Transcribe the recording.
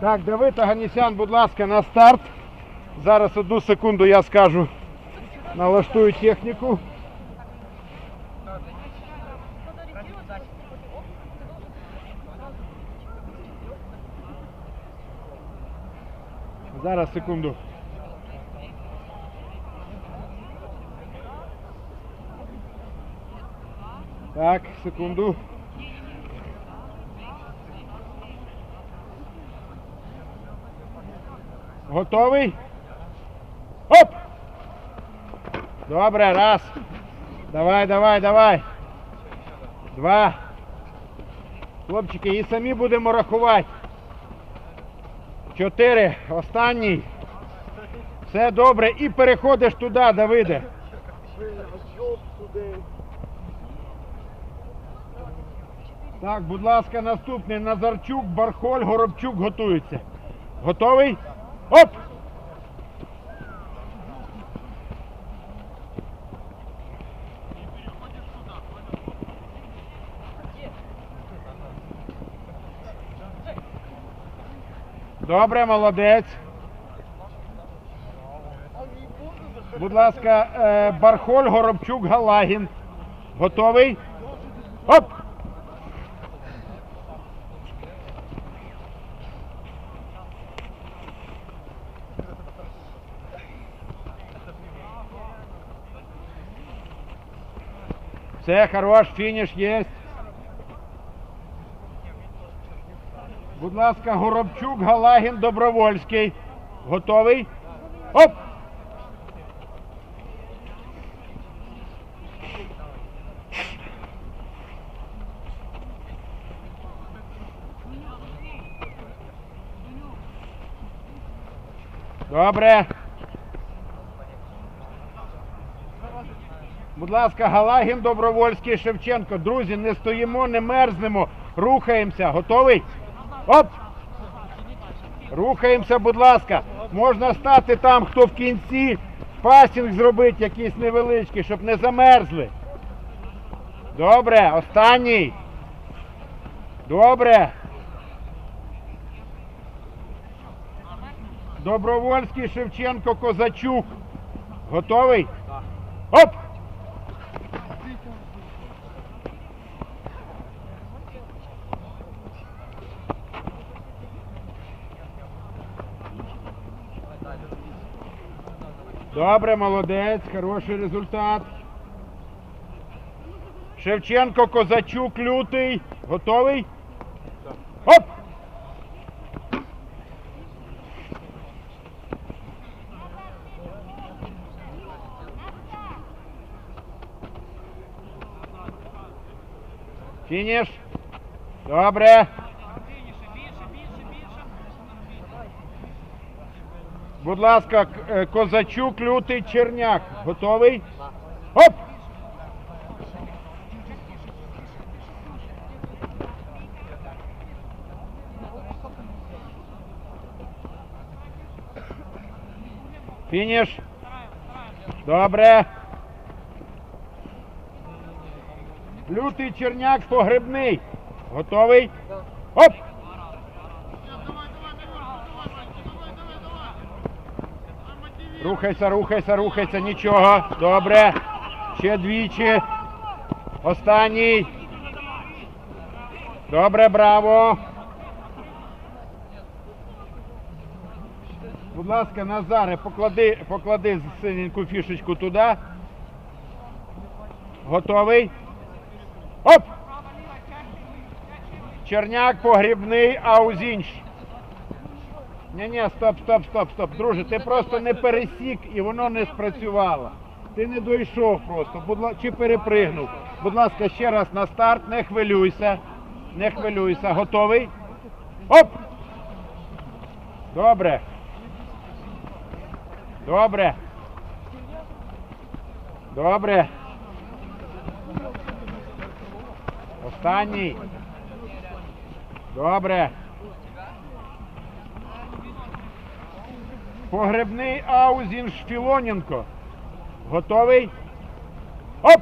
Так, Давид Аганісян, будь ласка, на старт. Зараз одну секунду я скажу. Налаштую техніку. Зараз секунду. Так, секунду. Готовий? Оп! Добре, раз. Давай, давай, давай. Два. Хлопчики, і самі будемо рахувати. Чотири. Останній. Все добре. І переходиш туди, Давиде. Так, будь ласка, наступний Назарчук, Бархоль, Горобчук готуються. Готовий? Оп! Добре, молодець. Будь ласка, е, Бархоль, Горобчук, Галагін. Готовий? Оп! Все, хорош, фініш є. Будь ласка, Горобчук, Галагін, Добровольський. Готовий? Оп! Добре. Будь ласка, Галагін, Добровольський, Шевченко. Друзі, не стоїмо, не мерзнемо. Рухаємося. Готовий? Оп! Рухаємося, будь ласка. Можна стати там, хто в кінці. Пасінг зробити якийсь невеличкий, щоб не замерзли. Добре, останній. Добре. Добровольський, Шевченко, Козачук. Готовий? Оп! Добре, молодець, хороший результат. Шевченко, Козачук, лютий. Готовий? Оп! Фініш. Добре. Будь ласка, е, Козачук, лютий, черняк. Готовий? Оп! Фініш. Добре. Лютий черняк погребний. Готовий? Оп! Рухайся, рухайся, рухайся, нічого. Добре. Ще двічі. Останній. Добре, браво. Будь ласка, Назаре, поклади, поклади синеньку фішечку туди. Готовий? Оп! Черняк, погрібний, аузінш. Ні, ні, стоп, стоп, стоп, стоп. Друже, ти просто не пересік і воно не спрацювало. Ти не дійшов просто, чи перепригнув. Будь ласка, ще раз на старт, не хвилюйся. Не хвилюйся. Готовий? Оп! Добре. Добре. Добре. Останній. Добре. Погребний Аузін Шпілоненко. Готовий? Оп!